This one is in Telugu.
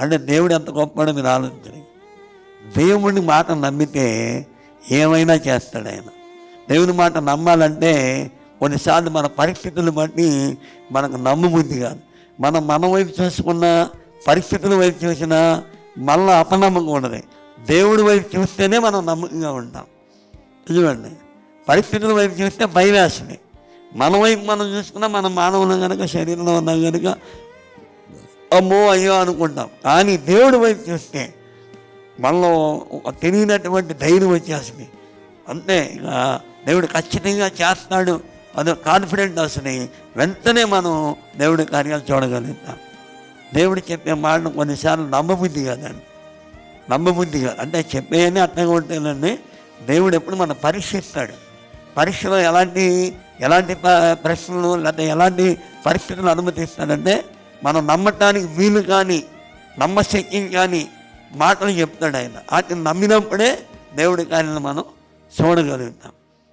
అంటే దేవుడు ఎంత గొప్పడో మీరు ఆలోచించండి. దేవుడిని మాట నమ్మితే ఏమైనా చేస్తాడు ఆయన. దేవుని మాట నమ్మాలంటే కొన్నిసార్లు మన పరిస్థితులు బట్టి మనకు నమ్మబుద్ధి కాదు. మనం మన వైపు చూసుకున్న పరిస్థితుల వైపు చూసినా మళ్ళీ అపనమ్మకం ఉండదు. దేవుడి వైపు చూస్తేనే మనం నమ్మకంగా ఉంటాం. చూడండి పరిస్థితుల వైపు చూస్తే భయం వేస్తుంది మన వైపు మనం చూసుకున్నా మన మానవులు కనుక శరీరంలో ఉన్నాం కనుక అమ్మో అయ్యో అనుకుంటాం. కానీ దేవుడి వైపు చూస్తే మనలో తెలియనటువంటి ధైర్యం వచ్చేస్తుంది. అంతే ఇక దేవుడు ఖచ్చితంగా చేస్తాడు అదో కాన్ఫిడెంట్ వస్తుంది వెంటనే మనం దేవుడి కార్యాలు చూడగలుగుతాం. దేవుడు చెప్పే మాటను కొన్నిసార్లు నమ్మబుద్ధి కాదండి. నమ్మబుద్ధి కాదు. అంటే చెప్పేయని అర్థంగా ఉంటేనండి దేవుడు ఎప్పుడు మనం పరీక్షిస్తాడు. పరీక్షలో ఎలాంటి ఎలాంటి ప్రశ్నలు లేకపోతే ఎలాంటి పరిస్థితులు అనుమతిస్తాడంటే మనం నమ్మటానికి వీలు కానీ నమ్మశక్యం కానీ మాటలు చెప్తాడు ఆయన. వాటిని నమ్మినప్పుడే దేవుడి కార్యాలను మనం చూడగలుగుతాం.